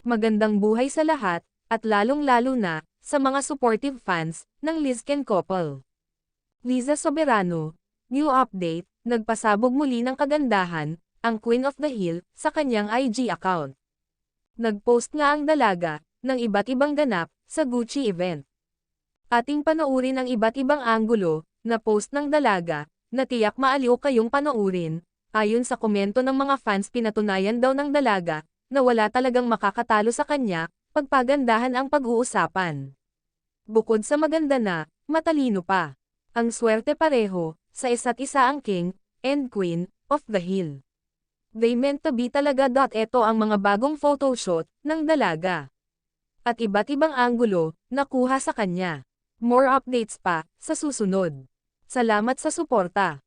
Magandang buhay sa lahat, at lalong-lalo na, sa mga supportive fans, ng Lizken couple. Liza Soberano, new update, nagpasabog muli ng kagandahan, ang Queen of the Hill, sa kanyang IG account. Nagpost nga ang dalaga, ng iba't ibang ganap, sa Gucci event. Ating panoorin ang iba't ibang anggulo, na post ng dalaga, na tiyak maaliw kayong panoorin, ayon sa komento ng mga fans pinatunayan daw ng dalaga, na wala talagang makakatalo sa kanya, pagpagandahan ang pag-uusapan. Bukod sa maganda na, matalino pa. Ang swerte pareho, sa isa't isa ang king, and queen, of the hill. They meant to be talaga. Ito ang mga bagong photoshoot, ng dalaga. At iba't ibang anggulo, nakuha sa kanya. More updates pa, sa susunod. Salamat sa suporta.